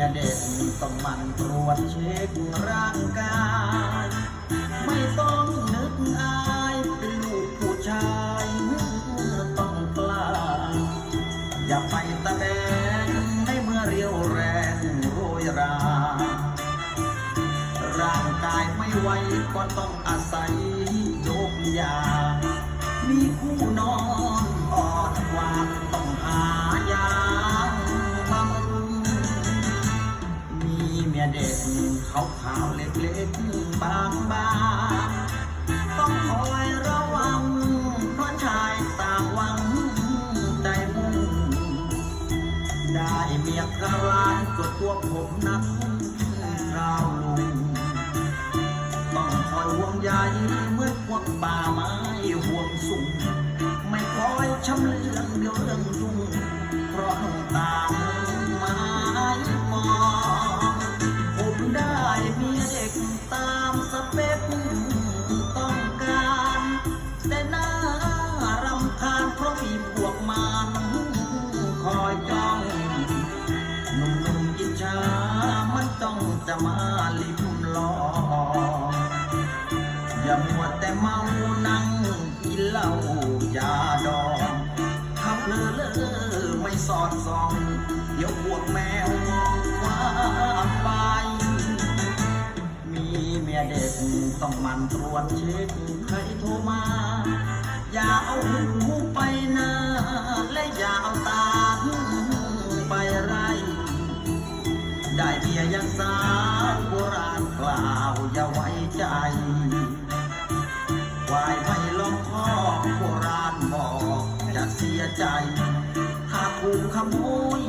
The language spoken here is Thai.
ยเด็กต้องมันตรวจเช็คร่างกาย ไม่ต้องนึกอายเป็นลูกผู้ชายเมื่อต้องกล้า อย่าไปตะแบงในเมื่อเรียวแรงโรยรา ร่างกายไม่ไหวก็ต้องอาศัยโยกยา มีคู่นอน เมียเด็กขาวขาวเล็กๆบางบางต้องคอยระวังเพราะชายต่างวังใจมุ่งได้เมียกระลานก็ตัวผมนักราวลุงต้องคอยห่วงใยเหมื่อนพวกป่าไม้ อยจ้องหนุ่มๆอิจฉามันต้องจะมาลิมลองอย่ามัวแต่เมานั่งกินเหล้ายาดองขับเลอเลอไม่สอดส่อง เดี๋ยวพวกแมวมองว่าไป มีเมียเด็กต้องมันตรวจเช็คใครโทรมา อย่าเอาหู ยสารโบราณกล่าวอย่าไว้ใจวายไม่ลงคอโบราณบอกจะเสียใจถ้ากถูกขโมย